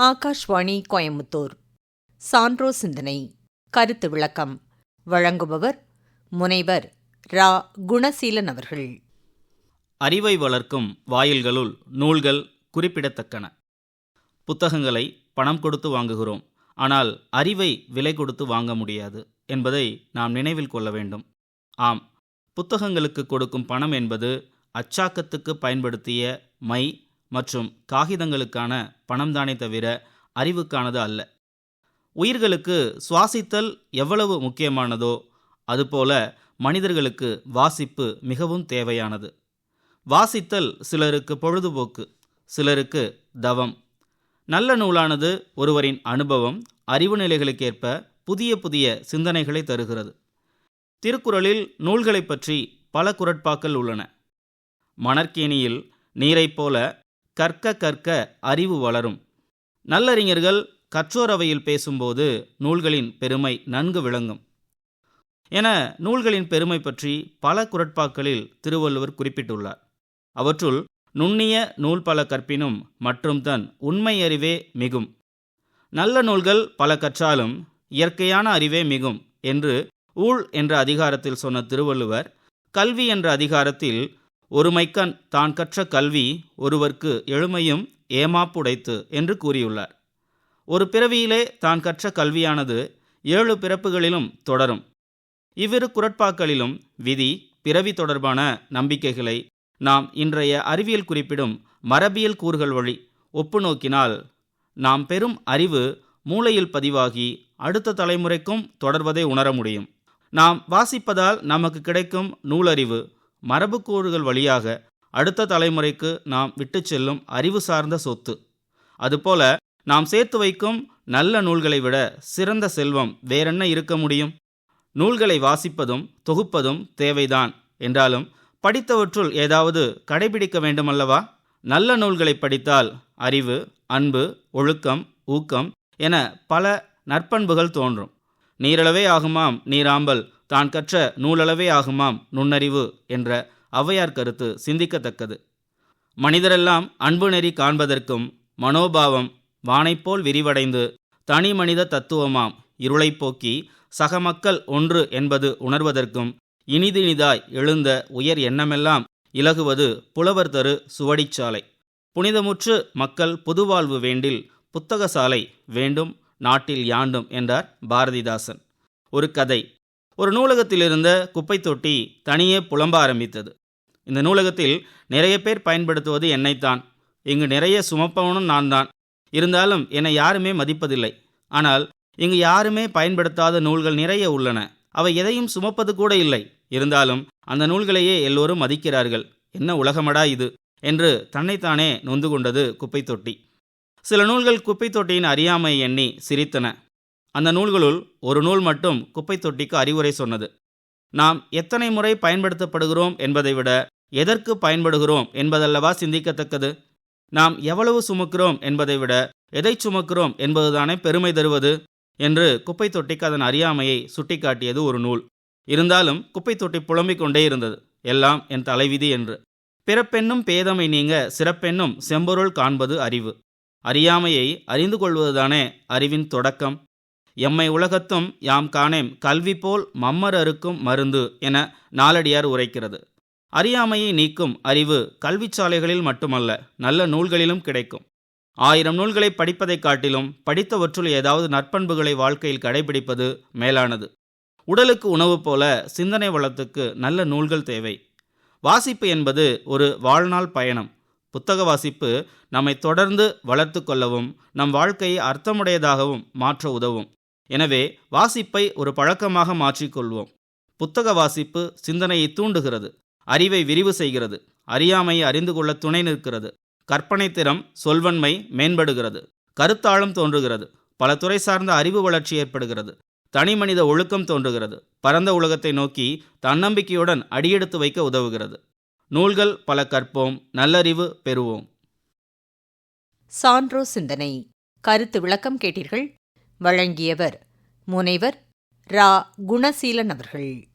ஆகாஷ்வாணி கோயம்புத்தூர். சான்றோ சிந்தனை. கருத்து விளக்கம். வழங்குபவர் முனைவர் ரா. குணசீலன் அவர்கள். அறிவை வளர்க்கும் வாயில்களுள் நூல்கள் குறிப்பிடத்தக்கன. புத்தகங்களை பணம் கொடுத்து வாங்குகிறோம். ஆனால் அறிவை விலை கொடுத்து வாங்க முடியாது என்பதை நாம் நினைவில் கொள்ள வேண்டும். ஆம் புத்தகங்களுக்கு கொடுக்கும் பணம் என்பது அச்சாக்கத்துக்கு பயன்படுத்திய மை மற்றும் காகிதங்களுக்கான பணம்தானே தவிர அறிவுக்கானது அல்ல. உயிர்களுக்கு சுவாசித்தல் எவ்வளவு முக்கியமானதோ அதுபோல மனிதர்களுக்கு வாசிப்பு மிகவும் தேவையானது. வாசித்தல் சிலருக்கு பொழுதுபோக்கு சிலருக்கு தவம். நல்ல நூலானது ஒருவரின் அனுபவம் அறிவு நிலைகளுக்கேற்ப புதிய புதிய சிந்தனைகளை தருகிறது. திருக்குறளில் நூல்களைப் பற்றி பல குரட்பாக்கள் உள்ளன. மணற்கேணியில் நீரைப் போல கற்க கற்க அறிவு வளரும். நல்லறிஞர்கள் கற்றோரவையில் பேசும்போது நூல்களின் பெருமை நன்கு விளங்கும். என நூல்களின் பெருமை பற்றி பல குரட்பாக்களில் திருவள்ளுவர் குறிப்பிட்டுள்ளார். அவற்றுள் நுண்ணிய நூல் பல கற்பினும் மற்றும் தன் உண்மை அறிவே மிகும். நல்ல நூல்கள் பல கற்றாலும் இயற்கையான அறிவே மிகும் என்று ஊழ் என்ற அதிகாரத்தில் சொன்ன திருவள்ளுவர் கல்வி என்ற அதிகாரத்தில் ஒருமைக்கண் தான் கற்ற கல்வி ஒருவர்க்கு எழுமையும் ஏமாப்புடைத்து என்று கூறியுள்ளார். ஒரு பிறவியிலே தான் கற்ற கல்வியானது ஏழு பிறப்புகளிலும் தொடரும். இவ்விரு குரட்பாக்களிலும் விதி பிறவி தொடர்பான நம்பிக்கைகளை நாம் இன்றைய அறிவியல் குறிப்பிடும் மரபியல் கூறுகள் வழி ஒப்பு நோக்கினால் நாம் பெறும் அறிவு மூளையில் பதிவாகி அடுத்த தலைமுறைக்கும் தொடர்வதை உணர முடியும். நாம் வாசிப்பதால் நமக்கு கிடைக்கும் நூலறிவு மரபுக்கூறுகள் வழியாக அடுத்த தலைமுறைக்கு நாம் விட்டு செல்லும் அறிவு சார்ந்த சொத்து. அதுபோல நாம் சேர்த்து வைக்கும் நல்ல நூல்களை விட சிறந்த செல்வம் வேறென்ன இருக்க முடியும்? நூல்களை வாசிப்பதும் தொகுப்பதும் தேவைதான். என்றாலும் படித்தவற்றுள் ஏதாவது கடைபிடிக்க வேண்டுமல்லவா? நல்ல நூல்களை படித்தால் அறிவு அன்பு ஒழுக்கம் ஊக்கம் என பல நற்பண்புகள் தோன்றும். நீரளவே ஆகுமாம் நீராம்பல். தான் கற்ற நூலளவே ஆகுமாம் நுண்ணறிவு என்ற ஔவையார் கருத்து சிந்திக்கத்தக்கது. மனிதரெல்லாம் அன்பு நெறி காண்பதற்கும் மனோபாவம் வானைப்போல் விரிவடைந்து தனி மனித தத்துவமாம். இருளைப் போக்கி சக மக்கள் ஒன்று என்பது உணர்வதற்கும் இனிதினிதாய் எழுந்த உயர் எண்ணமெல்லாம் இலகுவது புலவர் தரு சுவடிச்சாலை புனிதமுற்று மக்கள் புதுவாழ்வு வேண்டில் புத்தக சாலை வேண்டும் நாட்டில் யாண்டும் என்றார் பாரதிதாசன். ஒரு கதை. ஒரு நூலகத்தில் இருந்த குப்பை தொட்டி தனியே புலம்ப ஆரம்பித்தது. இந்த நூலகத்தில் நிறைய பேர் பயன்படுத்துவது என்னைத்தான். இங்கு நிறைய சுமப்பவனும் நான் தான் இருந்தாலும் என்னை யாருமே மதிப்பதில்லை. ஆனால் இங்கு யாருமே பயன்படுத்தாத நூல்கள் நிறைய உள்ளன. அவை எதையும் சுமப்பது கூட இல்லை. இருந்தாலும் அந்த நூல்களையே எல்லோரும் மதிக்கிறார்கள். என்ன உலகமடா இது? என்று தன்னைத்தானே நொந்து கொண்டது குப்பை தொட்டி. சில நூல்கள் குப்பை தொட்டியின் அறியாமை எண்ணி சிரித்தன. அந்த நூல்களுள் ஒரு நூல் மட்டும் குப்பை தொட்டிக்கு அறிவுரை சொன்னது. நாம் எத்தனை முறை பயன்படுத்தப்படுகிறோம் என்பதை விட எதற்கு பயன்படுகிறோம் என்பதல்லவா சிந்திக்கத்தக்கது. நாம் எவ்வளவு சுமக்கிறோம் என்பதை விட எதை சுமக்கிறோம் என்பதுதானே பெருமை தருவது என்று குப்பை தொட்டிக்கு அதன் அறியாமையை சுட்டிக்காட்டியது ஒரு நூல். இருந்தாலும் குப்பை தொட்டி புலம்பிக் கொண்டே இருந்தது. எல்லாம் என் தலைவிதி என்று. பிறப்பென்னும் பேதமை நீங்க சிறப்பென்னும் செம்பொருள் காண்பது அறிவு. அறியாமையை அறிந்து கொள்வதுதானே அறிவின் தொடக்கம். எம்மை உலகத்தும் யாம் காணேம் கல்வி போல் மம்மர் அறுக்கும் மருந்து என நாலடியார் உரைக்கிறது. அறியாமையை நீக்கும் அறிவு கல்விச்சாலைகளில் மட்டுமல்ல நல்ல நூல்களிலும் கிடைக்கும். ஆயிரம் நூல்களை படிப்பதைக் காட்டிலும் படித்தவற்றுள் ஏதாவது நற்பண்புகளை வாழ்க்கையில் கடைபிடிப்பது மேலானது. உடலுக்கு உணவு போல சிந்தனை வளத்துக்கு நல்ல நூல்கள் தேவை. வாசிப்பு என்பது ஒரு வாழ்நாள் பயணம். புத்தக வாசிப்பு நம்மை தொடர்ந்து வளர்த்து கொள்ளவும் நம் வாழ்க்கையை அர்த்தமுடையதாகவும் மாற்ற உதவும். எனவே வாசிப்பை ஒரு பழக்கமாக மாற்றிக்கொள்வோம். புத்தக வாசிப்பு சிந்தனையை தூண்டுகிறது அறிவை விரிவு செய்கிறது அறியாமையை அறிந்து கொள்ள துணை நிற்கிறது கற்பனை திறம் சொல்வன்மை மேம்படுகிறது கருத்தாழம் தோன்றுகிறது பல துறை சார்ந்த அறிவு வளர்ச்சி ஏற்படுகிறது தனி மனித ஒழுக்கம் தோன்றுகிறது பரந்த உலகத்தை நோக்கி தன்னம்பிக்கையுடன் அடியெடுத்து வைக்க உதவுகிறது. நூல்கள் பல கற்போம் நல்லறிவு பெறுவோம். சான்றோ சிந்தனை. கருத்து விளக்கம் கேட்டீர்கள் வழங்கியவர். முனைவர் ரா. குணசீலன் அவர்கள்.